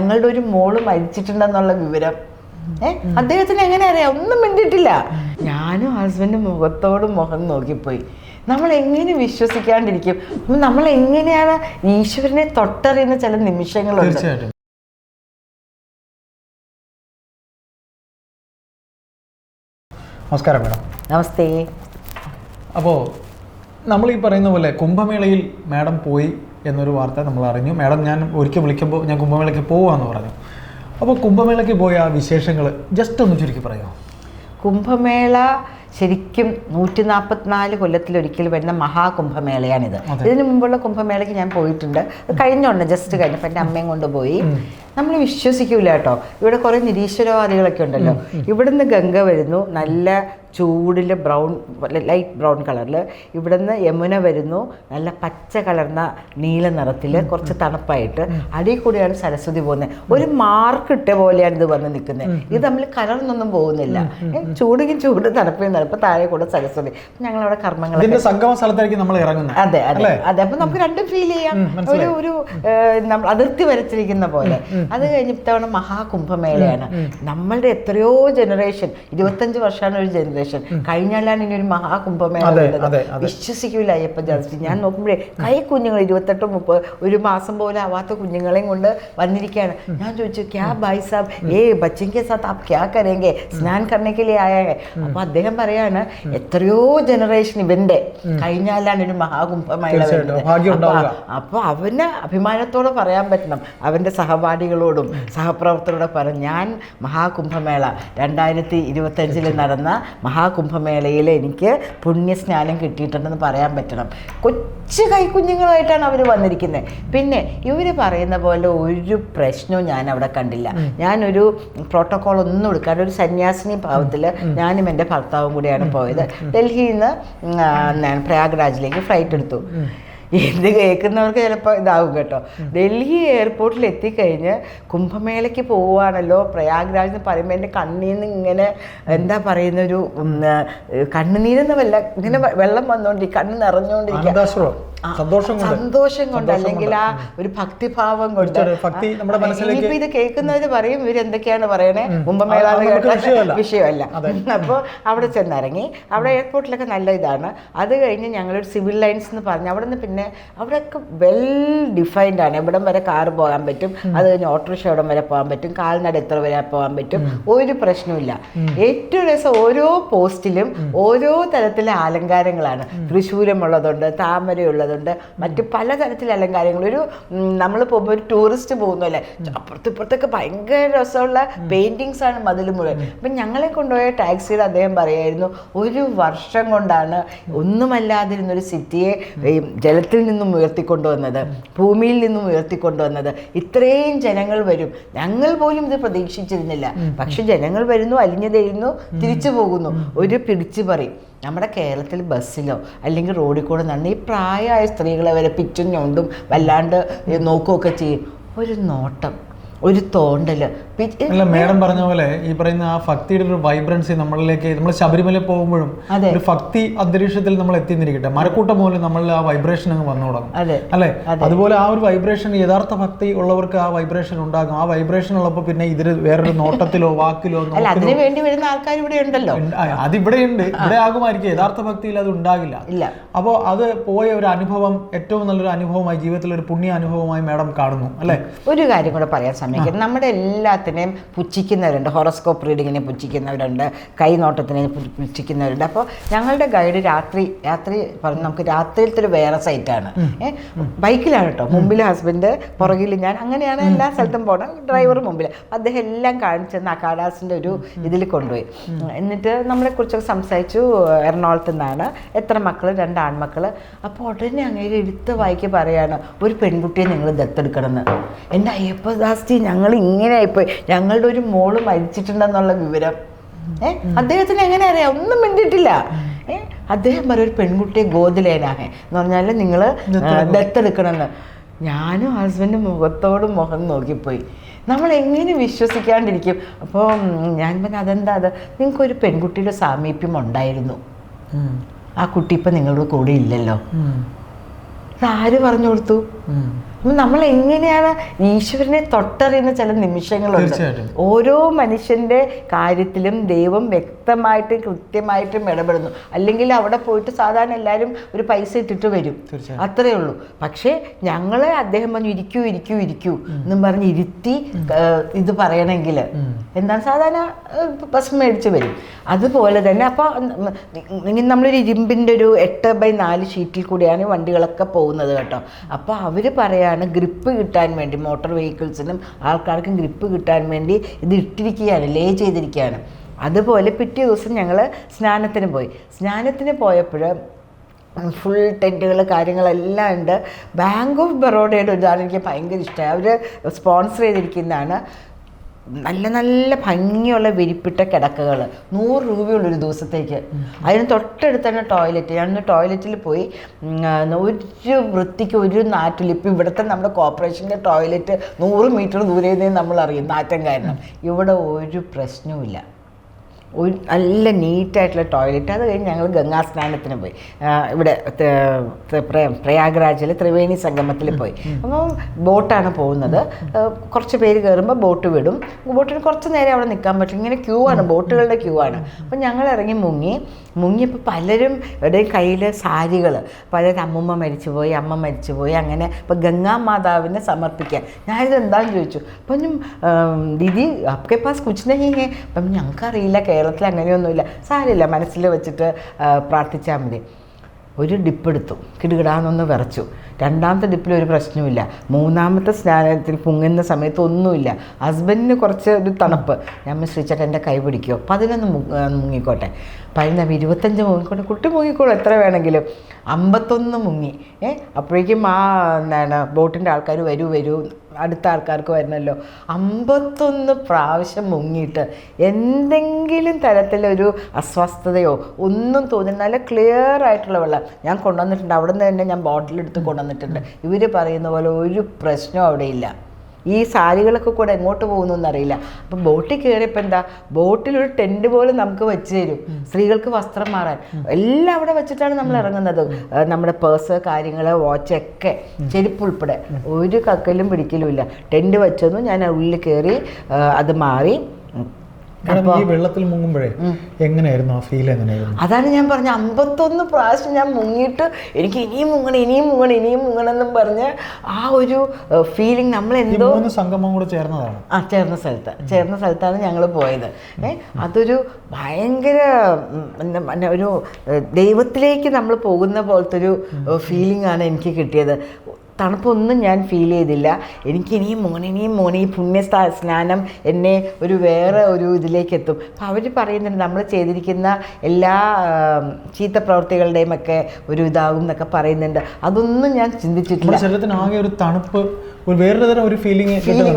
ഞങ്ങളുടെ ഒരു മോൾ മരിച്ചിട്ടുണ്ടെന്നുള്ള വിവരം. ഏഹ് അദ്ദേഹത്തിന് എങ്ങനെ അറിയാം? ഒന്നും മിണ്ടിട്ടില്ല ഞാനും ഹസ്ബൻഡും മുഖത്തോട് മുഖം നോക്കിപ്പോയി. നമ്മൾ എങ്ങനെ വിശ്വസിക്കാണ്ടിരിക്കും? നമ്മൾ എങ്ങനെയാണ് ഈശ്വരനെ തൊട്ടറിയുന്ന ചില നിമിഷങ്ങളുണ്ട്. നമസ്കാരം മേഡം. നമസ്തേ. അപ്പോൾ നമ്മൾ ഈ പറയുന്ന പോലെ കുംഭമേളയിൽ മാഡം പോയി എന്നൊരു വാർത്ത നമ്മൾ അറിഞ്ഞു. മാഡം ഞാൻ ഒരിക്കൽ വിളിക്കുമ്പോൾ ഞാൻ കുംഭമേളയ്ക്ക് പോവാന്ന് പറഞ്ഞു. അപ്പോൾ കുംഭമേളയ്ക്ക് പോയ ആ വിശേഷങ്ങൾ ജസ്റ്റ് ഒന്ന് ചുരുക്കി പറയാമോ? കുംഭമേള ശരിക്കും നൂറ്റി നാൽപ്പത്തിനാല് കൊല്ലത്തിലൊരിക്കൽ വരുന്ന മഹാകുംഭമേളയാണിത്. ഇതിനു മുമ്പുള്ള കുംഭമേളയ്ക്ക് ഞാൻ പോയിട്ടുണ്ട്. കഴിഞ്ഞോണ്ട് ജസ്റ്റ് കഴിഞ്ഞപ്പോൾ എന്റെ അമ്മയും കൊണ്ടുപോയി നമ്മൾ വിശ്വസിക്കൂല കേട്ടോ. ഇവിടെ കുറേ നിരീശ്വരവാദികളൊക്കെ ഉണ്ടല്ലോ. ഇവിടുന്ന് ഗംഗ വരുന്നു. നല്ല ചൂടിൽ ബ്രൗൺ ലൈറ്റ് ബ്രൗൺ കളറിൽ ഇവിടുന്ന് യമുന വരുന്നു. നല്ല പച്ച കളർന്ന നീല നിറത്തിൽ കുറച്ച് തണുപ്പായിട്ട്. അടിയിൽ കൂടിയാണ് സരസ്വതി പോകുന്നത് ഒരു മാർക്ക് ഇട്ട പോലെയാണ് ഇത് വന്ന് നിൽക്കുന്നത് ഇത് തമ്മിൽ കലർന്നൊന്നും പോകുന്നില്ല. ചൂടെങ്കിൽ ചൂട് തണുപ്പിൽ തണുപ്പ് താഴെ കൂടെ സരസ്വതി. ഞങ്ങളവിടെ കർമ്മങ്ങൾ സംഗമ സ്ഥലത്തായിരിക്കും നമ്മൾ ഇറങ്ങുന്നത് അതെ അതെ. അതെ അപ്പൊ നമുക്ക് രണ്ടും ഫീൽ ചെയ്യാം. ഒരു ഒരു നമ്മൾ അതിർത്തി വരച്ചിരിക്കുന്ന പോലെ. അത് കഴിഞ്ഞ ഇത്തവണ മഹാകുംഭമേളയാണ്. നമ്മളുടെ എത്രയോ ജനറേഷൻ ഇരുപത്തഞ്ച് വർഷമാണ് ഒരു ജനറേഷൻ കഴിഞ്ഞാലാണ് ഇനി ഒരു മഹാകുംഭമേള. വിശ്വസിക്കൂല അയ്യപ്പ ജാസ്തി ഞാൻ നോക്കുമ്പോഴേ കൈ കുഞ്ഞുങ്ങൾ ഇരുപത്തെട്ട് മുപ്പത് ഒരു മാസം പോലും ആവാത്ത കുഞ്ഞുങ്ങളെയും കൊണ്ട് വന്നിരിക്കുകയാണ്. ഞാൻ ചോദിച്ചു ക്യാ ഭായ് സാബ്? ഏ കെ സാത്ത് ആ ക്യാ കരേങ്കെ? സ്നാൻ കർണയ്ക്ക് ലിയേ ആയ? ഹെ അപ്പൊ അദ്ദേഹം പറയാണ് എത്രയോ ജനറേഷൻ ഇവന്റെ. കഴിഞ്ഞാലാണ് ഒരു മഹാകുംഭമേള അപ്പൊ അവന് അഭിമാനത്തോടെ പറയാൻ പറ്റണം. അവന്റെ സഹപാഠികളോടും സഹപ്രവർത്തകരോടും പറഞ്ഞു ഞാൻ മഹാകുംഭമേള രണ്ടായിരത്തി ഇരുപത്തഞ്ചിൽ നടന്ന മഹാകുംഭമേളയിൽ എനിക്ക് പുണ്യസ്നാനം കിട്ടിയിട്ടുണ്ടെന്ന് പറയാൻ പറ്റണം. കൊച്ചു കൈക്കുഞ്ഞുങ്ങളായിട്ടാണ് അവർ വന്നിരിക്കുന്നത് പിന്നെ ഇവർ പറയുന്ന പോലെ ഒരു പ്രശ്നവും ഞാൻ അവിടെ കണ്ടില്ല ഞാനൊരു പ്രോട്ടോകോൾ ഒന്നും എടുക്കാണ്ട് ഒരു സന്യാസിനി ഭാവത്തിൽ ഞാനും എന്റെ ഭർത്താവും കൂടിയാണ് പോയത്. ഡൽഹിയിൽ നിന്ന് പ്രയാഗ്രാജിലേക്ക് ഫ്ലൈറ്റ് എടുത്തു. ഇത് കേൾക്കുന്നവർക്ക് ചിലപ്പോൾ ഇതാവും കേട്ടോ. ഡൽഹി എയർപോർട്ടിൽ എത്തിക്കഴിഞ്ഞ് കുംഭമേളയ്ക്ക് പോവുകയാണല്ലോ. പ്രയാഗ്രാജ് എന്ന് പറയുമ്പോൾ എന്റെ കണ്ണിൽ നിന്ന് ഇങ്ങനെ എന്താ പറയുന്ന ഒരു ഉം, ആ, കണ്ണുനീരെന്ന് വല്ല ഇങ്ങനെ വെള്ളം വന്നുകൊണ്ടിരിക്കും കണ്ണ് നിറഞ്ഞുകൊണ്ടിരിക്കുക സന്തോഷം കൊണ്ട്. സന്തോഷം കൊണ്ട് അല്ലെങ്കിൽ ആ ഒരു ഭക്തിഭാവം കൊണ്ട്. തീർച്ചയായിട്ടും. ഭക്തി നമ്മുടെ മനസ്സിലേക്ക് ഇത് കേൾക്കുന്നവര് പറയും ഇവർ എന്തൊക്കെയാണ് പറയണേ? മുമ്പ് അത് എന്ന് വിഷയമല്ല. അപ്പോൾ അവിടെ ചെന്നിറങ്ങി അവിടെ എയർപോർട്ടിലൊക്കെ നല്ല ഇതാണ്. അത് കഴിഞ്ഞ് ഞങ്ങളൊരു സിവിൽ ലൈൻസ് എന്ന് പറഞ്ഞു അവിടെ നിന്ന് പിന്നെ അവിടെയൊക്കെ വെൽ ഡിഫൈൻഡ് ആണ്. എവിടം വരെ കാർ പോകാൻ പറ്റും അത് കഴിഞ്ഞ് ഓട്ടോറിക്ഷ എവിടം വരെ പോകാൻ പറ്റും കാൽനട എത്ര വരെ പോകാൻ പറ്റും ഒരു പ്രശ്നമില്ല ഏറ്റവും രസം ഓരോ പോസ്റ്റിലും ഓരോ തരത്തിലെ അലങ്കാരങ്ങളാണ്. തൃശ്ശൂരമുള്ളതുണ്ട് താമരയുള്ളതുണ്ട് മറ്റ് പലതരത്തിൽ അലങ്കാരങ്ങൾ ഒരു നമ്മൾ പോകുമ്പോൾ ഒരു ടൂറിസ്റ്റ് പോകുന്നല്ലേ? അപ്പുറത്ത് ഇപ്പുറത്തൊക്കെ ഭയങ്കര രസമുള്ള പെയിന്റിങ്സ് ആണ് മതിൽ മുഴുവൻ. അപ്പം ഞങ്ങളെ കൊണ്ടുപോയ ടാക്സിയിൽ അദ്ദേഹം പറയായിരുന്നു ഒരു വർഷം കൊണ്ടാണ് ഒന്നുമല്ലാതിരുന്നൊരു സിറ്റിയെ ജലത്തിൽ നിന്നും ഉയർത്തിക്കൊണ്ടുവന്നത് ഭൂമിയിൽ നിന്നും ഉയർത്തിക്കൊണ്ടുവന്നത്. ഇത്രയും ജനങ്ങൾ വരും. ഞങ്ങൾ പോലും ഇത് പ്രതീക്ഷിച്ചിരുന്നില്ല. പക്ഷെ ജനങ്ങൾ വരുന്നു അലിഞ്ഞു തരുന്നു തിരിച്ചു പോകുന്നു. ഒരു പിടിച്ചു പറയും നമ്മുടെ കേരളത്തിൽ ബസ്സിലോ അല്ലെങ്കിൽ റോഡിൽ കൂടെ നടന്ന് ഈ പ്രായമായ സ്ത്രീകളെ വരെ പിച്ചും ഞൊണ്ടും വല്ലാണ്ട് നോക്കുകയൊക്കെ ചെയ്യും. ഒരു നോട്ടം ഒരു തോണ്ടൽ പി- അല്ല മേഡം പറഞ്ഞ പോലെ ഈ പറയുന്ന ആ ഭക്തിയുടെ ഒരു വൈബ്രൻസി നമ്മളിലേക്ക് നമ്മൾ ശബരിമല പോകുമ്പോഴും. ഒരു ഭക്തി അന്തരീക്ഷത്തിൽ നമ്മൾ എത്തിന്നിരിക്കട്ടെ മരക്കൂട്ടം പോലും നമ്മൾ ആ വൈബ്രേഷൻ അങ്ങ് വന്നു തുടങ്ങും. അല്ലെ? അതുപോലെ ആ ഒരു വൈബ്രേഷൻ യഥാർത്ഥ ഭക്തി ഉള്ളവർക്ക് ആ വൈബ്രേഷൻ ഉണ്ടാകും. ആ വൈബ്രേഷൻ ഉള്ളപ്പോൾ പിന്നെ ഇതിൽ വേറൊരു നോട്ടത്തിലോ വാക്കിലോ അതിന് വേണ്ടി വരുന്ന ആൾക്കാർ ഇവിടെ ഉണ്ടല്ലോ. അത് ഇവിടെ അതിവിടെ ഉണ്ട് ഇവിടെ ആകുമായിരിക്കും. യഥാർത്ഥ ഭക്തിയിൽ അത് ഉണ്ടാകില്ല. അപ്പോ അപ്പോൾ അത് പോയ ഒരു അനുഭവം ഏറ്റവും നല്ലൊരു അനുഭവമായി ജീവിതത്തിൽ ഒരു പുണ്യ അനുഭവമായി മേഡം കാണുന്നു. അല്ലെ? ഒരു കാര്യം കൂടെ പറയാൻ സമയം നമ്മുടെ എല്ലാത്തിനെയും പുച്ഛിക്കുന്നവരുണ്ട്. ഹോറോസ്കോപ്പ് റീഡിങ്ങിനെ പുച്ഛിക്കുന്നവരുണ്ട്. കൈനോട്ടത്തിനെ പുച്ഛിക്കുന്നവരുണ്ട്. അപ്പോൾ ഞങ്ങളുടെ ഗൈഡ് രാത്രി രാത്രി പറഞ്ഞു നമുക്ക് രാത്രിയിലത്തെ ഒരു വേറെ സൈറ്റാണ്. ഏഹ് ബൈക്കിലാണ് കേട്ടോ മുമ്പിൽ ഹസ്ബൻഡ് പുറകിൽ ഞാൻ അങ്ങനെയാണ് എല്ലാ സ്ഥലത്തും പോകണം ഡ്രൈവർ മുമ്പിൽ അദ്ദേഹം എല്ലാം കാണിച്ചെന്ന് അക്കാഡാസിന്റെ ഒരു ഇതിൽ കൊണ്ടുപോയി. എന്നിട്ട് നമ്മളെ നമ്മളെക്കുറിച്ചൊക്കെ സംസാരിച്ചു. എറണാകുളത്ത് നിന്നാണ്. എത്ര മക്കൾ രണ്ട് ആൺമക്കൾ അപ്പോൾ ഉടനെ അങ്ങനെ എടുത്ത് വായിക്കി പറയാണ് ഒരു പെൺകുട്ടിയെ നിങ്ങൾ ദത്തെടുക്കണമെന്ന്. എന്റെ അയ്യപ്പദാസ്തി ഞങ്ങൾ ഇങ്ങനെ ആയിപ്പോയി. ഞങ്ങളുടെ ഒരു മോൾ മരിച്ചിട്ടുണ്ടെന്നുള്ള വിവരം. ഏ? അദ്ദേഹത്തിന് എങ്ങനെ അറിയാം? ഒന്നും മിണ്ടിട്ടില്ല ഏ? അദ്ദേഹം പറയും ഒരു പെൺകുട്ടിയെ ഗോതിലേനാകെ എന്ന് പറഞ്ഞാൽ നിങ്ങൾ ദത്തെടുക്കണമെന്ന് ഞാനും ഹസ്ബൻഡും മുഖത്തോട് മുഖം നോക്കിപ്പോയി. നമ്മൾ എങ്ങനെ വിശ്വസിക്കാണ്ടിരിക്കും? അപ്പോൾ ഞാൻ പറഞ്ഞു അതെന്താ അത്? നിങ്ങൾക്കൊരു പെൺകുട്ടിയുടെ സാമീപ്യം ഉണ്ടായിരുന്നു. ആ കുട്ടി ഇപ്പം നിങ്ങളുടെ കൂടെ ഇല്ലല്ലോ. ആര് പറഞ്ഞു കൊടുത്തു. അപ്പം നമ്മൾ എങ്ങനെയാണ് ഈശ്വരനെ തൊട്ടറിയുന്ന ചില നിമിഷങ്ങളുണ്ട്. ഓരോ മനുഷ്യന്റെ കാര്യത്തിലും ദൈവം വ്യക്തമായിട്ട് കൃത്യമായിട്ടും ഇടപെടുന്നു. അല്ലെങ്കിൽ അവിടെ പോയിട്ട് സാധാരണ എല്ലാവരും ഒരു പൈസ ഇട്ടിട്ട് വരും. അത്രയേ അത്രേ ഉള്ളൂ. പക്ഷേ ഞങ്ങളെ അദ്ദേഹം പറഞ്ഞു ഇരിക്കൂ ഇരിക്കൂ ഇരിക്കൂ എന്നും പറഞ്ഞ് ഇരുത്തി ഇത് പറയണമെങ്കിൽ എന്താണ് സാധാരണ ബസ് മേടിച്ച് വരും. അതുപോലെ തന്നെ അപ്പോൾ നമ്മളൊരു ഇരുമ്പിന്റെ ഒരു എട്ട് ബൈ നാല് ഷീറ്റിൽ കൂടിയാണ് വണ്ടികളൊക്കെ പോകുന്നത് കേട്ടോ. അപ്പോൾ അവർ പറയാണ് ഗ്രിപ്പ് കിട്ടാൻ വേണ്ടി മോട്ടോർ വെഹിക്കിൾസിനും ആൾക്കാർക്കും ഗ്രിപ്പ് കിട്ടാൻ വേണ്ടി ഇത് ഇട്ടിരിക്കുകയാണ് ലേ ചെയ്തിരിക്കുകയാണ്. അതുപോലെ പിറ്റേ ദിവസം ഞങ്ങൾ സ്നാനത്തിന് പോയി. സ്നാനത്തിന് പോയപ്പോൾ ഫുൾ ടെന്റുകൾ കാര്യങ്ങളെല്ലാം ഉണ്ട്. ബാങ്ക് ഓഫ് ബറോഡയുടെ ഇതാണ് എനിക്ക് ഭയങ്കര ഇഷ്ടമായി അവർ സ്പോൺസർ ചെയ്തിരിക്കുന്നതാണ്. നല്ല നല്ല ഭംഗിയുള്ള വിരിപ്പിട്ട കിടക്കകൾ നൂറ് രൂപയുള്ളൊരു ദിവസത്തേക്ക്. അതിന് തൊട്ടടുത്ത് തന്നെ ടോയ്ലറ്റ്. ഞാൻ ടോയ്ലറ്റിൽ പോയി ഒരു വൃത്തിക്ക് ഒരു നാറ്റിൽ ഇപ്പം ഇവിടുത്തെ നമ്മുടെ കോർപ്പറേഷന്റെ ടോയ്ലറ്റ് നൂറ് മീറ്റർ ദൂരെ നമ്മൾ അറിയും നാറ്റം കാരണം. ഇവിടെ ഒരു പ്രശ്നവുമില്ല. ഒരു നല്ല നീറ്റായിട്ടുള്ള ടോയ്ലറ്റ് അത് കഴിഞ്ഞ് ഞങ്ങൾ ഗംഗാ സ്നാനത്തിന് പോയി ഇവിടെ പ്രയാഗ്രാജിൽ ത്രിവേണി സംഗമത്തിൽ പോയി. അപ്പോൾ ബോട്ടാണ് പോകുന്നത്. കുറച്ച് പേര് കയറുമ്പോൾ ബോട്ട് വിടും. ബോട്ടിന് കുറച്ച് നേരം അവിടെ നിൽക്കാൻ പറ്റും. ഇങ്ങനെ ക്യൂ ആണ് ബോട്ടുകളുടെ ക്യൂ ആണ്. അപ്പോൾ ഞങ്ങൾ ഇറങ്ങി മുങ്ങി. മുങ്ങിയപ്പോൾ പലരും ഇവിടെ കയ്യിൽ സാരികൾ പലരും മരിച്ചു പോയി, അമ്മ മരിച്ചു പോയി അങ്ങനെ ഇപ്പം ഗംഗാ മാതാവിനെ സമർപ്പിക്കാൻ. ഞാനിത് എന്താണെന്ന് ചോദിച്ചു. അപ്പം ദിദി അപ്പക്കെ പാസ് കുച്ചിനെ അപ്പം ഞങ്ങൾക്കറിയില്ല കേരളത്തിൽ അങ്ങനെയൊന്നുമില്ല. സാരില്ല മനസ്സിൽ വെച്ചിട്ട് പ്രാർത്ഥിച്ചാൽ മതി. ഒരു ഡിപ്പ് എടുത്തു. കിടുകിടാന്നൊന്ന് വിറച്ചു. രണ്ടാമത്തെ ഡിപ്പിൽ ഒരു പ്രശ്നവുമില്ല. മൂന്നാമത്തെ സ്നാനത്തിൽ പൊങ്ങുന്ന സമയത്ത് ഒന്നുമില്ല. ഹസ്ബൻഡിന് കുറച്ച് ഒരു തണുപ്പ്. ഞാൻ ശ്രീച്ചേട്ടൻ എന്റെ കൈ പിടിക്കുമോ പതിനൊന്ന് മുങ്ങിക്കോട്ടെ. പതിനൊന്ന് ഇരുപത്തഞ്ച് മുങ്ങിക്കോട്ടെ. കുട്ടി മുങ്ങിക്കോളും എത്ര വേണമെങ്കിലും. അമ്പത്തൊന്ന് മുങ്ങി. ഏ അപ്പോഴേക്കും ആ എന്താണ് ബോട്ടിന്റെ ആൾക്കാർ വരൂ വരൂ. അടുത്ത ആൾക്കാർക്ക് വരണമല്ലോ അമ്പത്തൊന്ന് പ്രാവശ്യം മുങ്ങിയിട്ട് എന്തെങ്കിലും തരത്തിലൊരു അസ്വസ്ഥതയോ ഒന്നും തോന്നി നല്ല ക്ലിയർ ആയിട്ടുള്ള വെള്ളം. ഞാൻ കൊണ്ടുവന്നിട്ടുണ്ട്. അവിടെ നിന്ന് തന്നെ ഞാൻ ബോട്ടിലെടുത്ത് കൊണ്ടുവന്നിട്ടുണ്ട്. ഇവർ പറയുന്ന പോലെ ഒരു പ്രശ്നവും അവിടെ ഇല്ല ഈ സാരികളൊക്കെ കൂടെ എങ്ങോട്ട് പോകുന്നു അറിയില്ല. അപ്പം ബോട്ടിൽ കയറിയപ്പോൾ എന്താ? ബോട്ടിൽ ഒരു ടെന്റ് പോലും നമുക്ക് വെച്ച് തരും. സ്ത്രീകൾക്ക് വസ്ത്രം മാറാൻ. എല്ലാം അവിടെ വെച്ചിട്ടാണ് നമ്മൾ ഇറങ്ങുന്നത്. നമ്മുടെ പേഴ്സ് കാര്യങ്ങൾ വാച്ച് ഒക്കെ ചെരുപ്പ് ഉൾപ്പെടെ. ഒരു കക്കലും പിടിക്കലും ഇല്ല. ടെന്റ് വെച്ചൊന്നും ഞാൻ ഉള്ളിൽ കയറി അത് മാറി. ഈ വെള്ളത്തിൽ മുങ്ങുമ്പോഴേ എങ്ങനെയായിരുന്നു? ആ ഫീൽ എങ്ങനെയായിരുന്നു? അതാണ് ഞാൻ പറഞ്ഞ അമ്പത്തൊന്ന് പ്രാവശ്യം ഞാൻ മുങ്ങിയിട്ട് എനിക്ക് ഇനിയും മുങ്ങണം ഇനിയും മുങ്ങണം ഇനിയും മുങ്ങണം എന്നും പറഞ്ഞ് ആ ഒരു ഫീലിംഗ് നമ്മൾ എന്തോ സംഗമം കൂടെ ചേർന്നതാണ്. ആ ചേർന്ന സ്ഥലത്ത് ചേർന്ന സ്ഥലത്താണ് ഞങ്ങൾ പോയത്. ഏ അതൊരു ഭയങ്കര ഒരു ദൈവത്തിലേക്ക് നമ്മൾ പോകുന്ന പോലത്തെ ഒരു ഫീലിംഗ് ആണ് എനിക്ക് കിട്ടിയത്. തണുപ്പൊന്നും ഞാൻ ഫീൽ ചെയ്തില്ല. എനിക്ക് ഇനിയും മോനെ ഇനിയും മോനെ ഈ സ്നാനം എന്നെ ഒരു വേറെ ഒരു ഇതിലേക്ക് എത്തും അപ്പം അവർ പറയുന്നുണ്ട് നമ്മൾ ചെയ്തിരിക്കുന്ന എല്ലാ ചീത്ത പ്രവൃത്തികളുടെയും ഒക്കെ ഒരു ഇതാകും എന്നൊക്കെ പറയുന്നുണ്ട്. അതൊന്നും ഞാൻ ചിന്തിച്ചിട്ടില്ല. ശരീരത്തിന് ആകെ ഒരു തണുപ്പ് ഒരു വേറൊരു തരം ഒരു ഫീലിംഗ്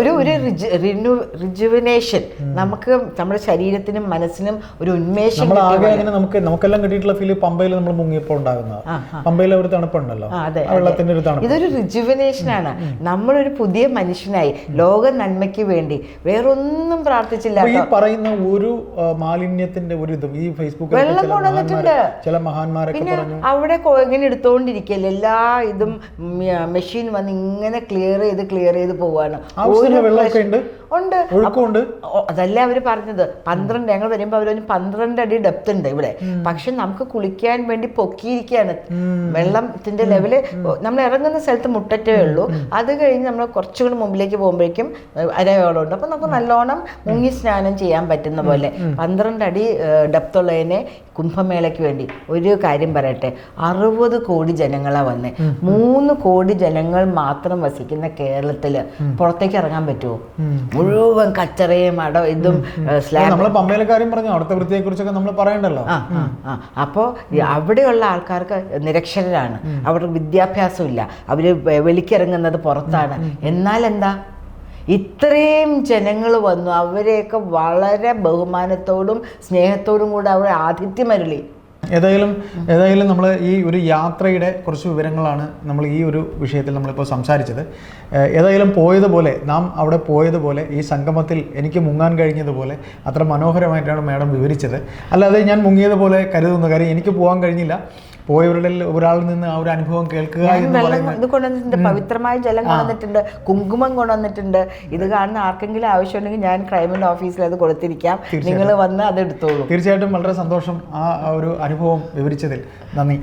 ഒരു ഒരു റിജുവിനേഷൻ നമുക്ക് നമ്മുടെ ശരീരത്തിനും മനസ്സിനും ഒരു ഉന്മേഷം നമ്മൾ ആകെ അങ്ങനെ നമുക്ക് നമുക്കെല്ലാം കിട്ടിയിട്ടുള്ള ഫീൽ പമ്പയിൽ നമ്മൾ മുങ്ങിയപ്പോൾ ഉണ്ടാകുന്നത്. പമ്പയിൽ ഒരു തണുപ്പുണ്ടല്ലോ. വെള്ളത്തിന്റെ ഒരു തണുപ്പ്. ഇതൊരു റിജുവിനേഷൻ ആണ്. നമ്മളൊരു പുതിയ മനുഷ്യനായി ലോക നന്മയ്ക്ക് വേണ്ടി വേറൊന്നും പ്രാർത്ഥിച്ചില്ല ഈ പറയുന്ന ഒരു മാലിന്യത്തിന്റെ ഒരു ഇതും ഈ ഫേസ്ബുക്കിൽ വെള്ളം കൊണ്ടുവന്നിട്ടുണ്ട്. ചില മഹാന്മാരൊക്കെ അവിടെ ഇങ്ങനെ എടുത്തോണ്ടിരിക്കല്ലേ. എല്ലാ ഇതും മെഷീൻ വന്ന് ഇങ്ങനെ ക്ലിയർ ചെയ്ത് ക്ലിയർ ചെയ്ത് പോവാണ്. ഉണ്ട്. അതല്ലേ അവർ പറഞ്ഞത്? പന്ത്രണ്ട് ഞങ്ങൾ വരുമ്പോൾ അവരൊരു പന്ത്രണ്ട് അടി ഡെപ്ത് ഉണ്ട് ഇവിടെ. പക്ഷെ നമുക്ക് കുളിക്കാൻ വേണ്ടി പൊക്കിയിരിക്കുകയാണ് വെള്ളത്തിന്റെ ലെവൽ നമ്മൾ ഇറങ്ങുന്ന സ്ഥലത്ത് മുട്ടറ്റേ ഉള്ളൂ. അത് കഴിഞ്ഞ് നമ്മൾ കുറച്ചുകൂടി മുമ്പിലേക്ക് പോകുമ്പോഴേക്കും അരയോളം ഉണ്ട് അപ്പം നമുക്ക് നല്ലോണം മുങ്ങി സ്നാനം ചെയ്യാൻ പറ്റുന്ന പോലെ. പന്ത്രണ്ട് അടി ഡെപ്ത് ഉള്ളതിനെ കുംഭമേളയ്ക്ക് വേണ്ടി ഒരു കാര്യം പറയട്ടെ. അറുപത് കോടി ജനങ്ങളാണ് വന്നേ. മൂന്ന് കോടി ജനങ്ങൾ മാത്രം വസിക്കുന്ന കേരളത്തിൽ പുറത്തേക്ക് ഇറങ്ങാൻ പറ്റുമോ മുഴുവൻ കച്ചറയും അട ഇതും കാര്യം പറഞ്ഞു അവിടുത്തെ വൃത്തിയെ കുറിച്ചൊക്കെ നമ്മൾ പറയണ്ടല്ലോ അപ്പോൾ അവിടെയുള്ള ആൾക്കാർക്ക് നിരക്ഷരരാണ്. അവർക്ക് വിദ്യാഭ്യാസമില്ല. അവർ വെളിക്കിറങ്ങുന്നത് പുറത്താണ്. എന്നാൽ എന്താ? ഇത്രയും ജനങ്ങൾ വന്നു. അവരെയൊക്കെ വളരെ ബഹുമാനത്തോടും സ്നേഹത്തോടും കൂടെ അവരെ ആതിഥ്യമരുളി ഏതായാലും ഏതായാലും നമ്മൾ ഈ ഒരു യാത്രയുടെ കുറച്ച് വിവരങ്ങളാണ് നമ്മൾ ഈ ഒരു വിഷയത്തിൽ നമ്മളിപ്പോൾ സംസാരിച്ചത്. ഏതായാലും പോയതുപോലെ നാം അവിടെ പോയതുപോലെ ഈ സംഗമത്തിൽ എനിക്ക് മുങ്ങാൻ കഴിഞ്ഞതുപോലെ അത്ര മനോഹരമായിട്ടാണ് മാഡം വിവരിച്ചത്. അല്ലാതെ ഞാൻ മുങ്ങിയതുപോലെ കരുതുന്ന കാര്യം എനിക്ക് പോകാൻ കഴിഞ്ഞില്ല. പോയവരുടെ ഒരാളിൽ നിന്ന് ആ ഒരു അനുഭവം കേൾക്കുക ഞാൻ എന്ന് വെള്ളം ഇത് കൊണ്ടുവന്നിട്ടുണ്ട് പവിത്രമായ ജലം കൊണ്ടുവന്നിട്ടുണ്ട്. കുങ്കുമം കൊണ്ടുവന്നിട്ടുണ്ട്. ഇത് കാണുന്ന ആർക്കെങ്കിലും ആവശ്യമുണ്ടെങ്കിൽ ഞാൻ ക്രൈമിന്റെ ഓഫീസിൽ അത് കൊടുത്തിരിക്കാം. നിങ്ങൾ വന്ന് അത് എടുത്തോളൂ. തീർച്ചയായിട്ടും വളരെ സന്തോഷം ആ ഒരു അനുഭവം വിവരിച്ചതിൽ. നന്ദി.